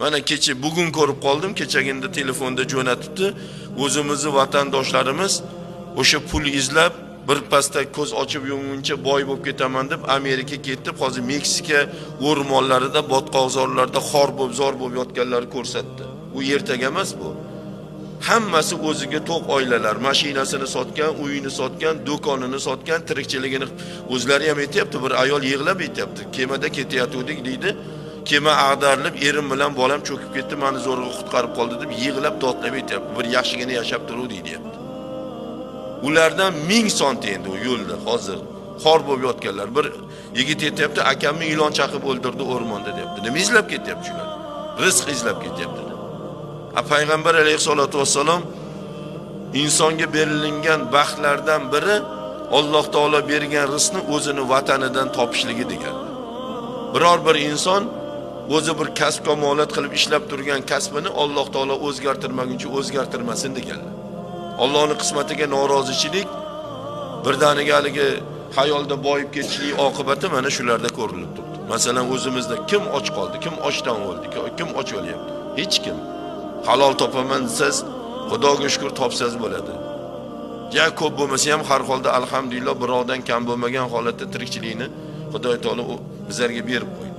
mana kecha bugun ko'rib qoldim kechagina telefonda jo'natibdi. O'zimizni vatandoshlarimiz o'sha pul izlab birpasda ko'z ochib yumguncha boy bo'lib ketaman deb amerika ketib hozir meksika o'rmonlarida botqoqzorlarda xor bo'lib zor bo'lib yotganlarni ko'rsatdi. U ertaga emas bu. Hammasi o'ziga to'q oilalar. Mashinasini sotgan uyini sotgan do'konini sotgan tirikchiligini o'zlari ham aytyapti bir ayol yig'lab aytyapti. Kemada ketayotgandik deydi. Kema ag'darilib erim bilan bolam cho'kib ketdi mani zo'rg'a qutqarib qoldi deb yig'lab dodlab aytyapti bir yaxshigina yashab turuvdik deyapti ulardan ming sonta endi u yo'lda hozir. Xor bo'lib yotganlar. Bir yigit aytyapti akamni ilon chaqib o'ldirdi o'rmonda deyapti nima izlab ketyapti shular rizq izlab ketyapti. A payg'ambar alayhissalotu vassalom insonga berilingan baxtlardan biri Alloh taolo bergan rizqni o'zini vatanidan topishligi degan biror bir inson o'zi bir kasb kamolat qilib ishlab turgan kasbini Alloh taolo o'zgartirmaguncha o'zgartirmasin deganlar. Allohning qismatiga norozichilik birdaniga haligi hayolda boyib ketishlik oqibati mana shularda ko'rinib turibdi. Masalan o'zimizda kim och qoldi kim ochdan o'ldi kim och o'lyapti? Hech kim. Halol topaman desangiz xudoga shukur topsangiz bo'ladi. Ja ko'p bo'lmasa ham har holda alhamdulillah birovdan kam bo'lmagan holatda tirikchilikni xudo taolo bizlarga berib qo'ydi.